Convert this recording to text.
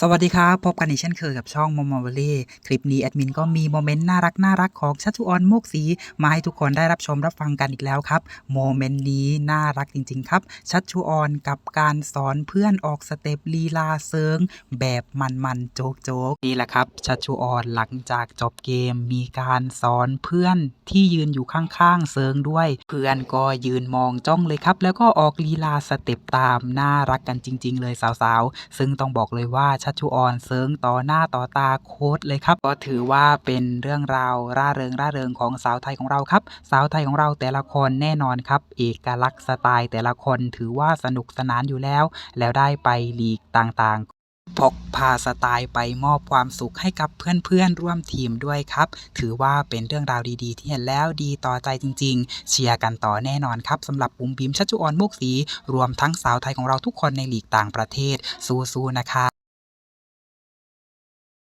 สวัสดีครับ พบกันอีกเช่นเคยกับช่อง Momo v a l l y คลิปนี้แอดมินก็มีโมเมนต์น่ารักๆของชัชชุออนโมกศรีมาให้ทุกคนได้รับชมรับฟังกันอีกแล้วครับ โมเมนต์นี้น่ารักจริง ๆ ครับ ชัชชุออนกับการสอนเพื่อนออกสเต็ปลีลาเซิงแบบมันๆโจ๊กๆนี่แหละครับชัชชุออนหลังจากจบเกมมีการสอนเพื่อนที่ยืนอยู่ข้างๆเซิงด้วย เพื่อนก็ยืนมองจ้องเลยครับ แล้วก็ออกลีลาสเต็ปตามน่ารักกันจริง ๆ เลยสาวๆ ซึ่งต้องบอกเลยว่าชัชชุออนเซิงต่อหน้าต่อตาโค้ดเลยครับ ก็ถือว่าเป็นเรื่องราวร่าเริงร่าเริงของสาวไทยของเราครับ สาวไทยของเราแต่ละคนแน่นอนครับ เอกลักษณ์สไตล์แต่ละคนถือว่าสนุกสนานอยู่แล้ว แล้วได้ไปลีกต่างๆพกพาสไตล์ไปมอบความสุขให้กับเพื่อนๆ ร่วมทีมด้วยครับ ถือว่าเป็นเรื่องราวดีๆ ที่เห็นแล้วดีต่อใจจริง ๆ เชียร์กันต่อแน่นอนครับสำหรับบุ๋มบิมชัชจุออนมุกศรีรวมทั้งสาวไทยของเราทุกคนในหลีกต่างประเทศสู้ๆนะครับ